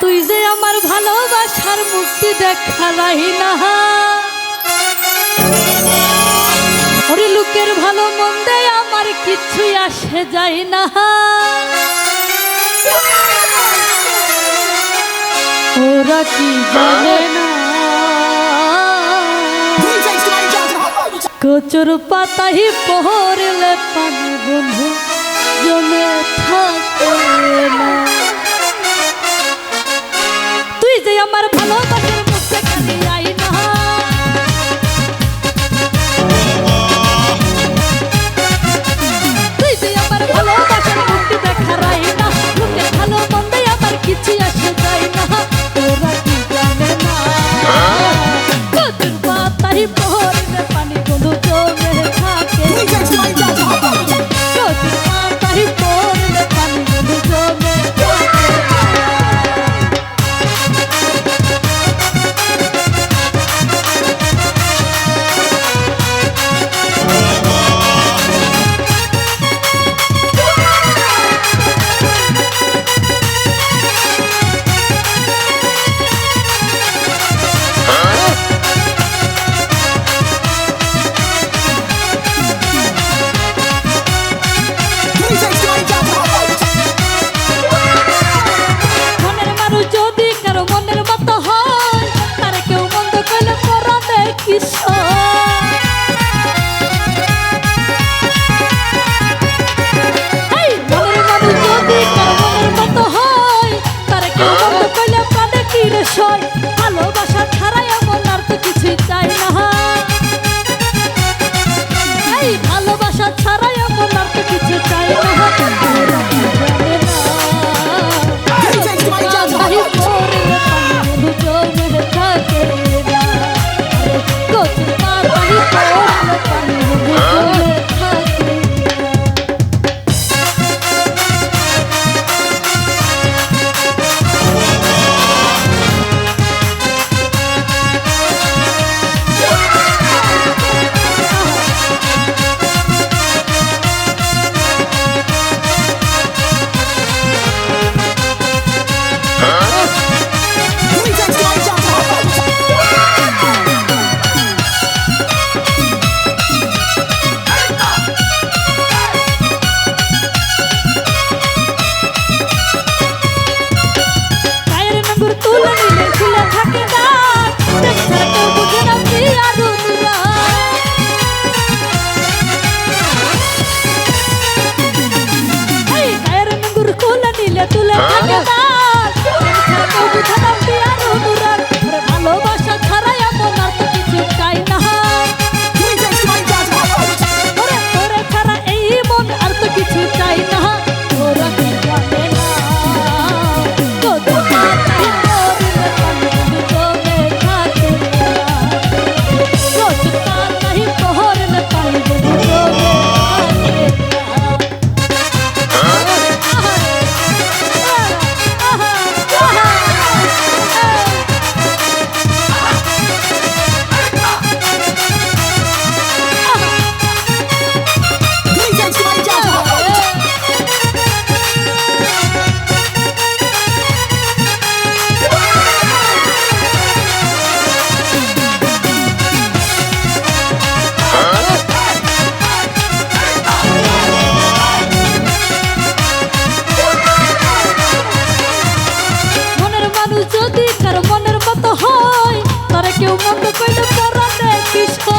তুই যে আমার ভালোবাসার মুক্তি দেখালাই না। ওরে লোকের ভালো মন্দে আমার কিছুই আসে যাই না। ওরা কি জানে হ্যাঁ? না? কচুর পাতাহি পহরলে পানি বন্ধু জমে থাকে না। আমার ভালোবাসা কেউ মন্দ কইলে তোরা দেখিস তো